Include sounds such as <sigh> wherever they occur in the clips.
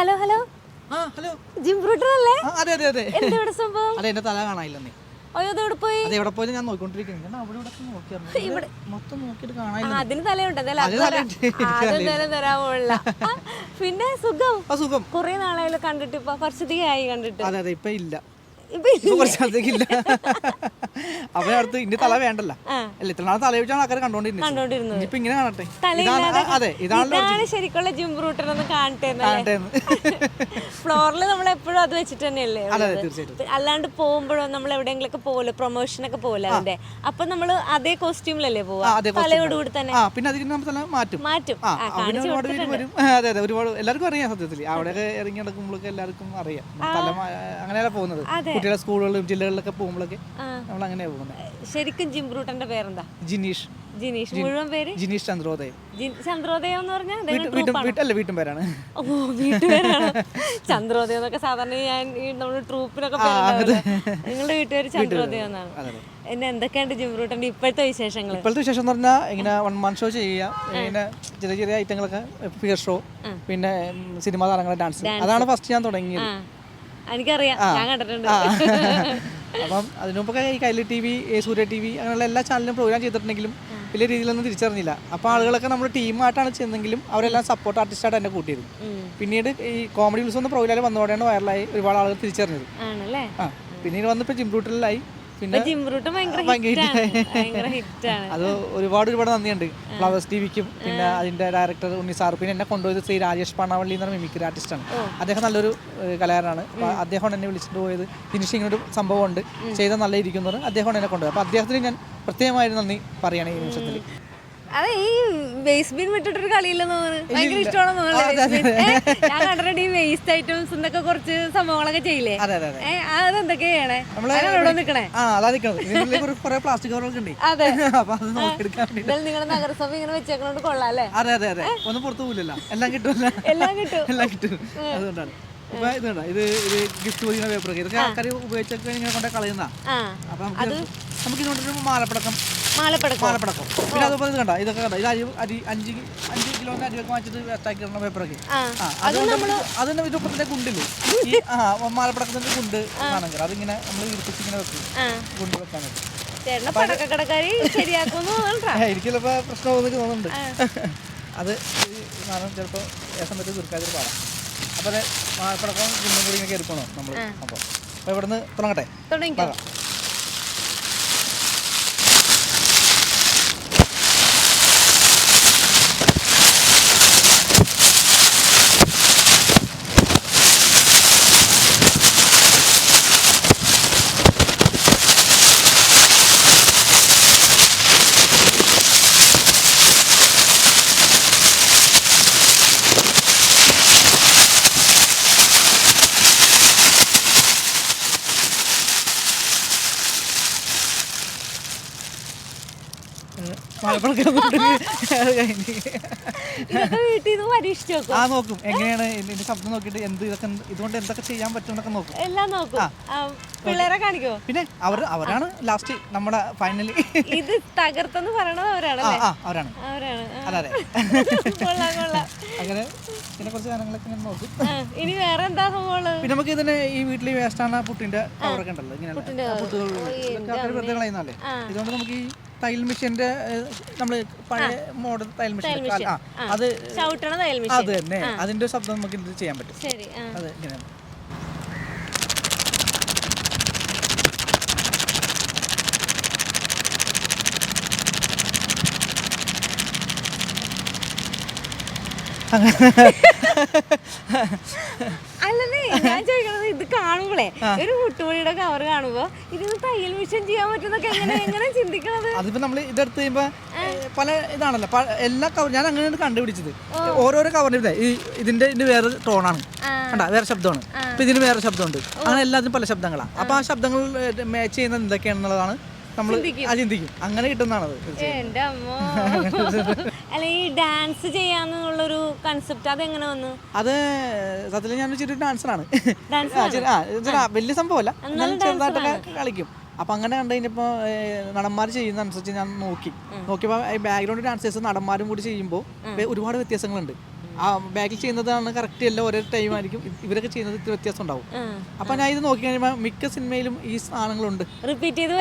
Hello hello hello Jim Brutter അല്ലേ? അതെ അതെ അതെ. എന്താ ഇവിടെ സംഭവം? അതെ എന്റെ തല കാണാനില്ലെന്നേ അയ്യോ ഇത് പോയി? അത് എവിടെ പോയി ഞാൻ നോക്കിക്കൊണ്ടിരിക്കുന്നു. ഞാൻ അവിടെ ഇവിടെ നോക്കിയായിരുന്നു ഇവിടെ മൊത്തം നോക്കിയിട്ട് കാണാനില്ല അതിന് തലയുണ്ട്. അതെന്തായാലും <laughs> പിന്നെ സുഖം? സുഖം. കൊറേ നാളായാലും കണ്ടിട്ട്. ഇപ്പൊ കുറച്ചധികം ആയി കണ്ടിട്ട്. അതെ അതെ ഇപ്പൊ ഇല്ല. ഇപ്പൊ ഇപ്പൊ കുറച്ച് നാളത്തേക്ക് ഇല്ല. അപ്പൊ അടുത്ത് ഇന്റെ തല വേണ്ടല്ല. അല്ല ഇത്ര നാളെ തല വെച്ചാണ് ആൾക്കാർ കണ്ടോണ്ടിരുന്നത്. ഇപ്പൊ ഇങ്ങനെ കാണട്ടെ. അതെ ഇതാണ് ശരിക്കുള്ള ജിം ബ്രൂട്ടർ ഒന്ന് കാണട്ടെ. ഫ്ലോറിൽ നമ്മൾ എപ്പോഴും അത് വെച്ചിട്ട് തന്നെയല്ലേ അല്ലാണ്ട് പോകുമ്പോഴോ നമ്മൾ എവിടെയെങ്കിലും എവിടെയെങ്കിലൊക്കെ പ്രൊമോഷൻ ഒക്കെ പോലെ അതിന്റെ അപ്പൊ നമ്മൾ അതേ കോസ്റ്റ്യൂമിലല്ലേ പോവാ തലയോടുകൂടി തന്നെ. പിന്നെ അതിന് നമ്മൾ തല മാറ്റും. മാറ്റും. ഒരുപാട് പേര് വരും. അതെ അതെ ഒരുപാട് എല്ലാവർക്കും അറിയാം സത്യത്തിൽ അവിടെ ഇറങ്ങി നടക്കുമ്പോഴൊക്കെ എല്ലാവർക്കും അറിയാം. അങ്ങനെയല്ല പോകുന്നത്. കുട്ടികളെ സ്കൂളുകളിലും ജില്ലകളിലൊക്കെ പോകുമ്പോഴൊക്കെ നമ്മൾ അങ്ങനെയാണ് പോകുന്നത് ശരിക്കും ജിംബ്രൂട്ടന്റെ പേരെന്താ? ജിനീഷ്. ജിനീഷ്. മുഴുവൻ പേര്? ജിനീഷ് ചന്ദ്രോദയം ചന്ദ്രോദയം എന്ന് പറഞ്ഞാൽ വീട്ട് വീട്ടും പേരാണ് ഓ വീട്ടുപേരാണ്. ചന്ദ്രോദയം എന്നൊക്കെ സാധാരണ ഞാൻ നമ്മുടെ ട്രൂപ്പിനൊക്കെ? നിങ്ങളുടെ വീട്ടുപേര് ചന്ദ്രോദയം എന്നാണ്. പിന്നെ എന്തൊക്കെയുണ്ട് ജിംബ്രൂട്ടന്റെ ഇപ്പോഴത്തെ വിശേഷങ്ങൾ ഇപ്പോഴത്തെ വിശേഷം എന്ന് പറഞ്ഞാൽ ഇങ്ങനെ വൺ മാൻ ഷോ ചെയ്യുക ഇങ്ങനെ ചെറിയ ചെറിയ ഐറ്റങ്ങളൊക്കെ ഫിയർ ഷോ പിന്നെ സിനിമ താരങ്ങളുടെ ഡാൻസ് അതാണ് ഫസ്റ്റ് ഞാൻ തുടങ്ങിയത്. എനിക്കറിയാം. ഞാൻ കണ്ടിട്ടുണ്ട്. അപ്പം അതിനു മുമ്പൊക്കെ ഈ Kairali T V Surya T V അങ്ങനെയുള്ള എല്ലാ ചാനലിലും പ്രോഗ്രാം ചെയ്തിട്ടുണ്ടെങ്കിലും വലിയ രീതിയിലൊന്നും തിരിച്ചറിഞ്ഞില്ല. അപ്പോൾ ആളുകളൊക്കെ നമ്മൾ ടീമായിട്ടാണ് ചെന്നെങ്കിലും അവരെല്ലാം സപ്പോർട്ട് ആർട്ടിസ്റ്റായിട്ട് എന്നെ കൂട്ടിയത് പിന്നീട് ഈ കോമഡി ഉത്സവം പ്രോഗ്രാമിൽ പ്രോഗ്രാം വന്നതോടെയാണ് വൈറലായി ഒരുപാട് ആളുകൾ തിരിച്ചറിഞ്ഞത്. പിന്നീട് വന്നിപ്പോൾ ജിം റൂട്ടിലായി പിന്നെ ഇപ്പൊ ജിം ബ്രൂട്ടൻ ഭയങ്കര ഹിറ്റാണ്. അത് ഒരുപാട് ഒരുപാട് നന്ദിയുണ്ട്. ഫ്ലവേഴ്സ് ടിവിക്കും പിന്നെ അതിന്റെ ഡയറക്ടർ ഉണ്ണി സാർ പിന്നെ എന്നെ കൊണ്ടുപോയത് ശ്രീ രാജേഷ് പണവള്ളി എന്ന് പറഞ്ഞ മിമിക്രി ആർട്ടിസ്റ്റാണ് അദ്ദേഹം നല്ലൊരു കലാകാരനാണ്. അദ്ദേഹമാണ് എന്നെ വിളിച്ചിട്ട് പോയത്. ഫിനിഷിംഗ് ഇങ്ങനെ ഒരു സംഭവമുണ്ട് ചെയ്താൽ നല്ല ഇരിക്കുന്നത് അദ്ദേഹമാണ് എന്നെ കൊണ്ടുപോയത്. അപ്പൊ അദ്ദേഹത്തിന് ഞാൻ പ്രത്യേകമായി നന്ദി പറയണേ ഈ നിമിഷത്തിൽ അതെ ഈ വേസ്റ്റ് ബിൻ വിട്ടിട്ടൊരു കളിയില്ലെന്ന് തോന്നുന്നു. ഭയങ്കര ഇഷ്ടമാണെന്ന് തോന്നുന്നു ഞാൻ കണ്ടിട്ടുണ്ട് ഈ വേസ്റ്റ് ഐറ്റംസ് എന്നൊക്കെ കുറച്ച് സംഭവങ്ങളൊക്കെ ചെയ്യില്ലേ? അതെ അതെ അതെ. ഏ അതെന്തൊക്കെയാ ചെയ്യണേ നമ്മൾ അതാണ് ആ അതാ നിൽക്കുന്നത് ഇതിനുള്ളിൽ കുറെ- കുറെ പ്ലാസ്റ്റിക് ഉണ്ട്. അതെ. <laughs> അപ്പൊ അത് നോക്കിയെടുക്കാൻ വേണ്ടി ഇതെല്ലാം നിങ്ങളുടെ നഗരസഭ ഇങ്ങനെ വെച്ചേക്കണോണ്ട് കൊള്ളാം അല്ലേ? അതെ അതെ അതെ. ഒന്നും പുറത്തു പോകില്ലല്ലോ എല്ലാം കിട്ടും എല്ലാം കിട്ടും. എല്ലാം കിട്ടും. അതുകൊണ്ടാണ്. ഇപ്പൊ ഇത് ഇത് ഗിഫ്റ്റ് പോയി പേപ്പറൊക്കെ ഇതൊക്കെ ആൾക്കാർ ഉപയോഗിച്ചൊക്കെ ഇങ്ങനെ കൊണ്ടേ കളയുന്ന അപ്പൊ നമുക്ക് നമുക്ക് ഇതുകൊണ്ടൊരു മാലപ്പടക്കം മാലപ്പടക്കം. മാലപ്പടക്കം. പിന്നെ അതുപോലെ ഇത് കണ്ടോ? ഇതൊക്കെ കണ്ടോ? ഇത് അരി അരി അഞ്ച് അഞ്ച് കിലോന്റെ അരിയൊക്കെ വാങ്ങിച്ചിട്ട് വേസ്റ്റാക്കി ഇടുന്ന പേപ്പറൊക്കെ അതുകൊണ്ട് അതിന്റെ ഇതൊപ്പത്തിന്റെ കുണ്ടില്ലേ ഈ ആ മാലപ്പടക്കത്തിന്റെ കുണ്ട് ആണെങ്കിൽ അതിങ്ങനെ നമ്മൾ ഇരിപ്പിച്ച് ഇങ്ങനെ വെക്കും. കുണ്ട് വെക്കാനായിട്ട് എനിക്കിപ്പോ പ്രശ്നം തോന്നുന്നു തോന്നുന്നുണ്ട്. <laughs> അത് കാരണം സാധനം ഏ സമയത്ത് തീർക്കാതിരി പാടാം. അപ്പോൾ അത് മാലപ്പടക്കം കുണ്ടും കൂടി ഇങ്ങനെ കയറിപ്പോണോ നമ്മൾ അപ്പോൾ അപ്പോൾ ഇവിടുന്ന് തുടങ്ങട്ടെ. തുടങ്ങാം. വീട്ടിൽ നിന്ന് പരീക്ഷിച്ച് നോക്കും. ആ നോക്കും. എങ്ങനെയാണ് ശബ്ദം നോക്കിയിട്ട് എന്ത് ഇതൊക്കെ ഇതുകൊണ്ട് എന്തൊക്കെ ചെയ്യാൻ പറ്റും എന്നൊക്കെ നോക്കും. എല്ലാം നോക്കും. ആ, പിള്ളേരെ കാണിക്കോ പിന്നെ അവർ അവരാണ് ലാസ്റ്റ് നമ്മുടെ ഫൈനലി. ഇത് തകർത്തെന്ന് പറയണത് ആ അവരാണ്. അവരാണ്. അതെ <laughs> അങ്ങനെ പിന്നെ കുറച്ച് സാധനങ്ങളൊക്കെ ഇങ്ങനെ നോക്കും. ഇനി വേറെ എന്താ പിന്നെ നമുക്ക് ഇതിന് ഈ വീട്ടിൽ വേസ്റ്റാണ് പുട്ടിന്റെ കവറൊക്കെ ഉണ്ടല്ലോ ഇങ്ങനെ പുട്ടുകൾ ഇതൊക്കെ ആൾക്കാർ വെറുതെ കളയുന്നല്ലേ ഇതുകൊണ്ട് നമുക്ക് ഈ തയ്യൽ മെഷീന്റെ നമ്മൾ പഴയ മോഡൽ തയ്യൽ മെഷീൻ. ആ അത് ചവിട്ടണ തയ്യൽ അത് തന്നെ. അതിന്റെ ശബ്ദം നമുക്ക് ഇത് ചെയ്യാൻ പറ്റും. ശരി അത് ഇങ്ങനെയാണ് <laughs> അല്ലല്ലേ ഞാൻ ചോദിക്കണത് ഇത് കാണുമ്പോളേ ഒരു മുട്ടുപൊടിയുടെ കവർ കാണുമ്പോ ഇതിന് തയ്യൽ മിഷൻ ചെയ്യാൻ പറ്റുന്നൊക്കെ എങ്ങനെ എങ്ങനെ ചിന്തിക്കണത്? അതിപ്പോ നമ്മൾ ഇതെടുത്ത് കഴിയുമ്പോ പല ഇതാണല്ലോ എല്ലാ കവർ ഞാൻ അങ്ങനെയാണ് കണ്ടുപിടിച്ചത് ഓരോരോ കവറിന്റെ ഈ ഇതിന്റെ ഇതിന്റെ വേറെ ടോണാണ്. കണ്ടാ വേറെ ശബ്ദമാണ്. ഇപ്പൊ ഇതിന് വേറെ ശബ്ദമുണ്ട്. അങ്ങനെ എല്ലാത്തിനും പല ശബ്ദങ്ങളാണ് അപ്പൊ ആ ശബ്ദങ്ങൾ മാച്ച് ചെയ്യുന്നത് എന്തൊക്കെയാണെന്നുള്ളതാണ് നമ്മൾ ചിന്തിക്കും. അങ്ങനെ കിട്ടുന്നതാണത് എന്റെ അമ്മോ. <laughs> അല്ല ഈ ഡാൻസ് ചെയ്യാന്നുള്ളൊരു കൺസെപ്റ്റ് അതെങ്ങനെ വന്നു? അത് സത്യത്തിൽ ഞാൻ ചെറിയ ഡാൻസറാണ് വലിയ സംഭവമല്ല. എന്നാലും ചെറുതായിട്ടൊക്കെ കളിക്കും. അപ്പൊ അങ്ങനെ കണ്ടു കഴിഞ്ഞപ്പോ നടന്മാർ ചെയ്യുന്ന അനുസരിച്ച് ഞാൻ നോക്കി. നോക്കിയപ്പോൾ ബാക്ക്ഗ്രൗണ്ട് ഡാൻസേഴ്സ് നടന്മാരും കൂടി ചെയ്യുമ്പോൾ ഒരുപാട് വ്യത്യാസങ്ങളുണ്ട്. ആ ബാക്കിൽ ചെയ്യുന്നതാണ് കറക്റ്റ് എല്ലാം ഒരേ ടൈം ആയിരിക്കും. ഇവരൊക്കെ ചെയ്യുന്നത് ഇത്തിരി വ്യത്യാസം ഉണ്ടാവും. അപ്പൊ ഞാൻ ഇത് നോക്കി കഴിയുമ്പോൾ മിക്ക സിനിമയിലും ഈ സാധനങ്ങളുണ്ട്. റിപ്പീറ്റ് ചെയ്ത്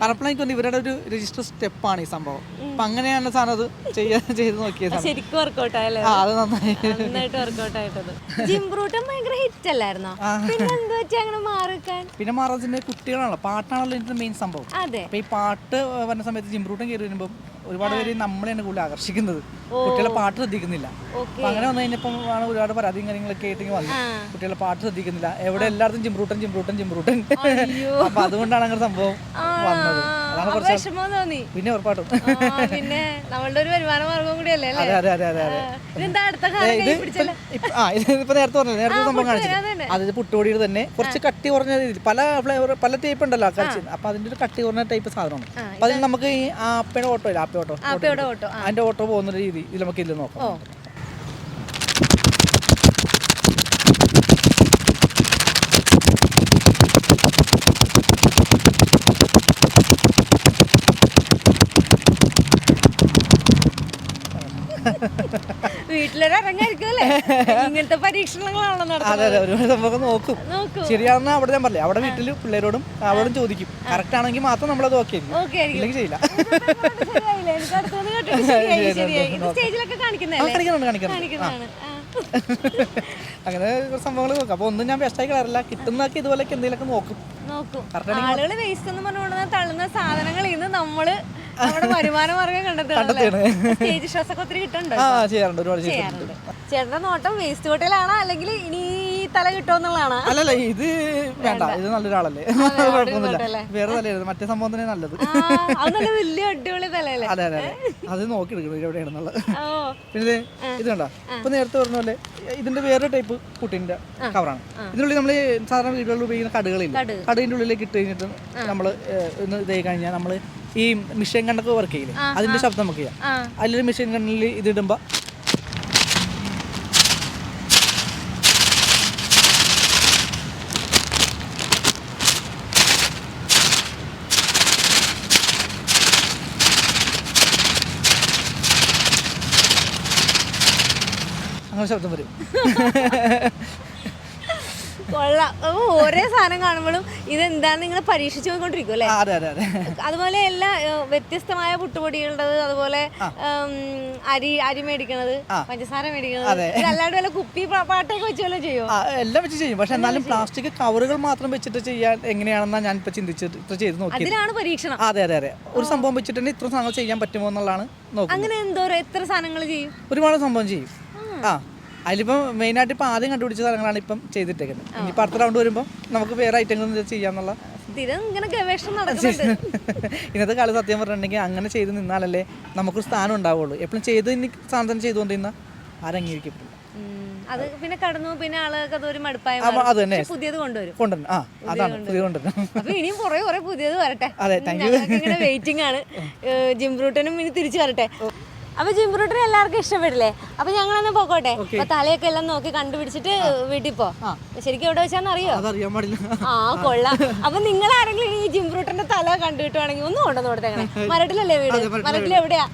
കാരണം എനിക്ക് ഇവരുടെ ഒരു രജിസ്റ്റർ സ്റ്റെപ്പാണ് ഈ സംഭവം. അപ്പൊ അങ്ങനെയാണ് സാധനം അത് ചെയ്യാൻ ചെയ്ത് നോക്കിയത്. ശരിക്കും വർക്കൗട്ട് ആയല്ലേ? അത് നന്നായി. നന്നായിട്ട് വർക്കൗട്ട് ആയിട്ടത്. ജിംബ്രൂട്ടൻ ഭയങ്കര ഹിറ്റ് അല്ലായിരുന്നോ? പിന്നെ എന്ത് അങ്ങനെ മാറിക്കാൻ? പിന്നെ മഹാരാജിന്റെ കുട്ടികളാണല്ലോ. പാട്ടാണല്ലോ ഇതിന്റെ മെയിൻ സംഭവം. അതെ. അപ്പൊ ഈ പാട്ട് വരുന്ന സമയത്ത് ജിംബ്രൂട്ടൻ കയറി വരുമ്പോൾ ഒരുപാട് പേര് നമ്മളെയാണ് കൂടുതൽ ആകർഷിക്കുന്നത്. കുട്ടികളെ പാട്ട് ശ്രദ്ധിക്കുന്നില്ല. അപ്പൊ അങ്ങനെ വന്നു കഴിഞ്ഞപ്പോ ആണ് ഒരുപാട് പരാതിയും കാര്യങ്ങളൊക്കെ ആയിട്ട് ഇങ്ങ് വന്നു. ആ. കുട്ടികളെ പാട്ട് ശ്രദ്ധിക്കുന്നില്ല. എവിടെ എല്ലായിടത്തും ചിമ്പ്രൂട്ടൻ ചിമ്പ്രൂട്ടൻ ചിമ്പ്രൂട്ടൻ അപ്പൊ <laughs> അതുകൊണ്ടാണ് അങ്ങനെ സംഭവം വന്നത്. അതാണ് കുറച്ച് പിന്നെ ഉറപ്പാട്ടും പിന്നെ നമ്മളുടെ ഒരു വരുമാന മാർഗം കൂടിയല്ലേ അതെ അതെ അതെ അതെ ആ. നേരത്തെ പറഞ്ഞില്ല? നേരത്തെ സംഭവം കാണിച്ചു അതായത് പുട്ടുപൊടിയിൽ തന്നെ. കുറച്ച് കട്ടി കുറഞ്ഞ രീതിയിൽ. പല ഫ്ലേവർ പല ടൈപ്പ് ഉണ്ടല്ലോ കഴിച്ച് അപ്പൊ അതിന്റെ ഒരു കട്ടി കുറഞ്ഞ ടൈപ്പ് സാധനമാണ്. അപ്പൊ അതിൽ നമുക്ക് ഈ ആപ്പയുടെ ഓട്ടോ ഇല്ല? ആപ്പ ഓട്ടോ. ആപ്പയുടെ ഓട്ടോ? അതിന്റെ ഓട്ടോ പോകുന്ന രീതി ഇതിൽ നമുക്ക് ഇല്ല നോക്കാം. ഓ. വീട്ടിലൊരു ഇങ്ങനത്തെ പരീക്ഷണങ്ങളാണല്ലോ അതെ അതെ ഒരു സംഭവം നോക്കും. നോക്കൂ. ശരിയാണെന്ന് അവിടെ ഞാൻ പറയാം അവിടെ വീട്ടിൽ പിള്ളേരോടും അവരോടും ചോദിക്കും. കറക്റ്റ് ആണെങ്കിൽ മാത്രം നമ്മൾ അത് ഓക്കെ ആയിരിക്കും. ചെയ്യില്ല. <laughs> കാണിക്കുന്നുണ്ട്. <laughs> അങ്ങനെ സംഭവങ്ങൾ നോക്കാം. അപ്പൊ ഒന്നും ഞാൻ ബെസ്റ്റായി കളറില്ല കിട്ടുന്നതൊക്കെ ഇതുപോലൊക്കെ എന്തെങ്കിലുമൊക്കെ നോക്കും. ആളുകൾ വേസ്റ്റ് എന്ന് പറഞ്ഞുകൊണ്ട് തള്ളുന്ന സാധനങ്ങളിൽ നിന്ന് നമ്മൾ സ്റ്റേജ് ഷോസ് ഒക്കെ ഒത്തിരി കിട്ടുന്നുണ്ട് ചെയ്യാറുണ്ട്. ഒരുപാട് ചെയ്യാറുണ്ട്. ചേട്ടന്റെ നോട്ടം വേസ്റ്റ് ഹോട്ടലാണോ അല്ലെങ്കിൽ ഇനി ഈ തല കിട്ടുമെന്നുള്ളതാണോ അല്ലല്ല ഇത് വേണ്ട ഇത് നല്ലൊരാളല്ലേ? കുഴപ്പമൊന്നുമില്ല? വേറെ തലയായിരുന്നു മറ്റേ സംഭവം തന്നെ നല്ലത്. നല്ല വലിയ അടിപൊളി തലയല്ലേ? അതെ അതെ അതെ. നോക്കി എടുക്കണം എവിടെയാണെന്നുള്ളത്. പിന്നെ ഇത് കണ്ടോ? ഇപ്പൊ നേരത്തെ പറഞ്ഞ പോലെ ഇതിന്റെ വേറെ ടൈപ്പ് കുട്ടീന്റെ കവറാണ്. ഇതിനുള്ളിൽ നമ്മൾ സാധാരണ വീടുകളിൽ ഉപയോഗിക്കുന്ന കടുകളില്ല? കടുക്. കടുകിന്റെ ഉള്ളിലേക്ക് ഇട്ട് കഴിഞ്ഞിട്ട് നമ്മൾ ഒന്ന് ഇതായി കഴിഞ്ഞാൽ നമ്മൾ ഈ മെഷീൻ കണ്ടൊക്കെ വർക്ക് ചെയ്യില്ലേ? അതിന്റെ ശബ്ദം നമുക്ക് ചെയ്യാം. അതിലൊരു മെഷീൻ കണ്ണിൽ ഇത് അങ്ങനെ ശബ്ദം വരും. കൊള്ളാം. ഓരോ സാധനം കാണുമ്പോഴും ഇതെന്താന്ന് നിങ്ങൾ പരീക്ഷിച്ചു പോയിക്കൊണ്ടിരിക്കും അല്ലേ? ആ, അതെ അതെ അതെ. അതുപോലെ എല്ലാ ഏഹ്, വ്യത്യസ്തമായ പുട്ടുപൊടികളുടേത് അതുപോലെ ഉം, അരി അരി മേടിക്കണത് പഞ്ചസാര മേടിക്കണത് അല്ലാണ്ട് വല്ല കുപ്പി പാ- പാട്ടൊക്കെ വെച്ച് വല്ലതും ചെയ്യോ? ആ, എല്ലാം വെച്ച് ചെയ്യും. പക്ഷെ എന്നാലും പ്ലാസ്റ്റിക് കവറുകൾ മാത്രം വെച്ചിട്ട് ചെയ്യാൻ എങ്ങനെയാണെന്നാ ഞാൻ ഇപ്പൊ ചിന്തിച്ചിട്ട് ഇത്ര ചെയ്ത് നോക്കിയത്. അതിലാണ് പരീക്ഷണം. അതെ അതെ അതെ. ഒരു സംഭവം വെച്ചിട്ട് തന്നെ ഇത്ര സാധനങ്ങൾ ചെയ്യാൻ പറ്റുമോ എന്നുള്ളതാണ് നോക്കുന്നത്. അങ്ങനെ എന്തോ എത്ര സാധനങ്ങൾ ചെയ്യും? ഒരുപാട് സംഭവം ചെയ്യും. ആ അതിലിപ്പം മെയിനായിട്ട് ഇപ്പം ആദ്യം കണ്ടുപിടിച്ച സ്ഥലങ്ങളാണ് ഇപ്പം ചെയ്തിട്ടേക്കുന്നത്. ഇനിയിപ്പോൾ അടുത്ത റൗണ്ട് വരുമ്പോൾ നമുക്ക് വേറെ ഐറ്റങ്ങൾ ചെയ്യാന്നുള്ള സ്ഥിരം ഇങ്ങനെ ഗവേഷണം <laughs> ഇന്നത്തെ കാലം സത്യം പറഞ്ഞിട്ടുണ്ടെങ്കിൽ അങ്ങനെ ചെയ്ത് നിന്നാലല്ലേ നമുക്കൊരു സ്ഥാനം ഉണ്ടാവുള്ളൂ. എപ്പോഴും ചെയ്ത് ഇനി സാധനം തന്നെ ചെയ്തുകൊണ്ടിരുന്ന ആരംഗീകരിക്കും അത് പിന്നെ കടന്നു പിന്നെ ആളുകൾക്ക് അതൊരു മടുപ്പായ. അത് തന്നെ പുതിയത് കൊണ്ടുവരും. കൊണ്ടുവരും ആ അതാണ് പുതിയ കൊണ്ടുവരും. അപ്പൊ ഇനിയും കുറെ കുറെ പുതിയത് വരട്ടെ. അതെ, താങ്ക് യു വെയിറ്റിംഗ് ആണ്. <laughs> ജിംബ്രൂട്ടനും ഇനി തിരിച്ചു വരട്ടെ. അപ്പൊ ജിംബ്രൂട്ടനെ എല്ലാവർക്കും ഇഷ്ടപ്പെടില്ലേ? അപ്പൊ ഞങ്ങളൊന്ന് പോക്കോട്ടെ. അപ്പൊ തലയൊക്കെ എല്ലാം നോക്കി കണ്ടുപിടിച്ചിട്ട് വീട്ടിൽ പോ. ശരിക്കും എവിടെ വെച്ചാന്ന് അറിയോ? ആ കൊള്ളാം. അപ്പൊ നിങ്ങൾ ആരെങ്കിലും ഈ ജിംബ്രൂട്ടറിന്റെ തല കണ്ടുകിട്ടുവാണെങ്കിൽ ഒന്ന് കൊണ്ടുവന്ന് കൊടുത്തേക്കണേ. മരട്ടിലല്ലേ വീട്? മരട്ടിൽ എവിടെയാ?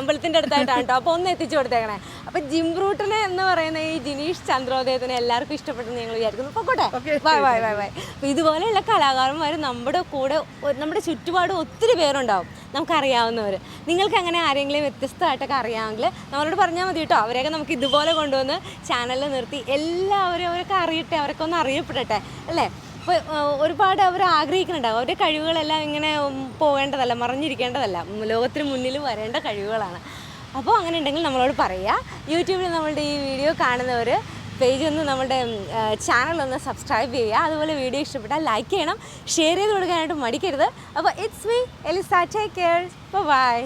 അമ്പലത്തിന്റെ അടുത്തായിട്ടാണ്. കേട്ടോ. അപ്പൊ ഒന്ന് എത്തിച്ചു കൊടുത്തേക്കണേ. അപ്പൊ ജിംബ്രൂട്ടനെ എന്ന് പറയുന്ന ഈ ജിനീഷ് ചന്ദ്രോദയത്തിന് എല്ലാവർക്കും ഇഷ്ടപ്പെട്ടെന്ന് ഞങ്ങൾ വിചാരിക്കുന്നു. പൊക്കോട്ടെ. Bye bye bye bye. ഇതുപോലെയുള്ള കലാകാരന്മാർ നമ്മുടെ കൂടെ നമ്മുടെ ചുറ്റുപാട് ഒത്തിരി പേരുണ്ടാവും. നമുക്കറിയാവുന്നവർ. നിങ്ങൾക്ക് അങ്ങനെ ആരെങ്കിലും വ്യത്യസ്തമായിട്ടൊക്കെ അറിയാമെങ്കിൽ നമ്മളോട് പറഞ്ഞാൽ മതി കേട്ടോ. അവരെയൊക്കെ നമുക്ക് ഇതുപോലെ കൊണ്ടുവന്ന് ചാനലിൽ നിർത്തി എല്ലാവരും അവരൊക്കെ അറിയട്ടെ അവരൊക്കെ ഒന്ന് അറിയപ്പെടട്ടെ അല്ലേ? അപ്പോൾ ഒരുപാട് അവർ ആഗ്രഹിക്കുന്നുണ്ടാവും. അവരുടെ കഴിവുകളെല്ലാം ഇങ്ങനെ പോകേണ്ടതല്ല മറിഞ്ഞിരിക്കേണ്ടതല്ല. ലോകത്തിന് മുന്നിൽ വരേണ്ട കഴിവുകളാണ്. അപ്പോൾ അങ്ങനെ ഉണ്ടെങ്കിൽ നമ്മളോട് പറയുക യൂട്യൂബിൽ നമ്മളുടെ ഈ വീഡിയോ കാണുന്നവർ പേജ് ഒന്ന് നമ്മുടെ ചാനൽ ഒന്ന് സബ്സ്ക്രൈബ് ചെയ്യുക. അതുപോലെ വീഡിയോ ഇഷ്ടപ്പെട്ടാൽ ലൈക്ക് ചെയ്യണം. ഷെയർ ചെയ്ത് കൊടുക്കാനായിട്ട് മടിക്കരുത്. അപ്പോൾ it's me Elisa take care bye